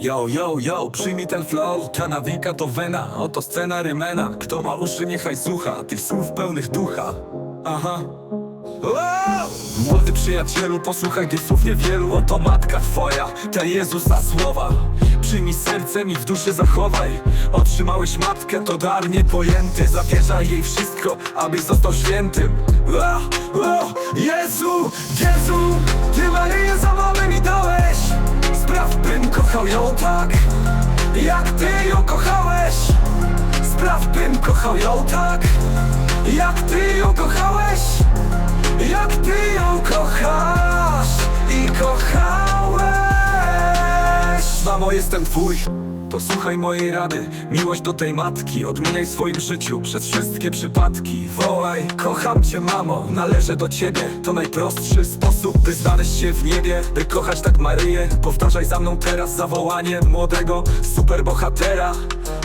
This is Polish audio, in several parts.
Yo, yo, yo, przyjmij ten flow, ta nawika to wena Oto scena rymena, kto ma uszy niechaj słucha Tych słów pełnych ducha. Aha. Wow! Młody przyjacielu, posłuchaj tych słów niewielu. Oto matka twoja, ta Jezusa słowa. Przyjmij sercem i w duszy zachowaj. Otrzymałeś matkę, to dar niepojęty. Zawierzaj jej wszystko, abyś został świętym. Wow, wow. Jezu, Jezu, Ty Maryję Jak Ty ją kochałeś? Spraw bym kochał ją tak. Jak Ty ją kochałeś? Jak Ty ją Mamo, jestem Twój. Posłuchaj mojej rady. Miłość do tej matki. Odmieniaj w swoim życiu Przez wszystkie przypadki. Wołaj, kocham Cię mamo. Należę do Ciebie. To najprostszy sposób By znaleźć się w niebie. By kochać tak Maryję. Powtarzaj za mną teraz zawołanie Młodego superbohatera.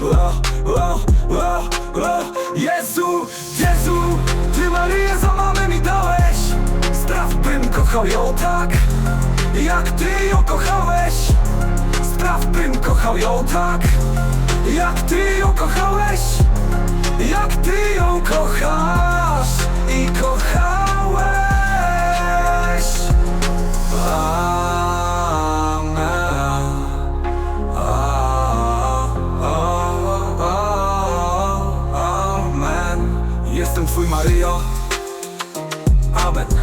Wow, wow, wow, wow. Jezu, Jezu Ty Maryję za mamę mi dałeś. Spraw bym kochał ją tak? Jak Ty ją kochałeś kochał ją tak Jak Ty ją kochałeś Jak Ty ją kochasz I kochałeś. Amen. Jestem Twój Maryjo. Amen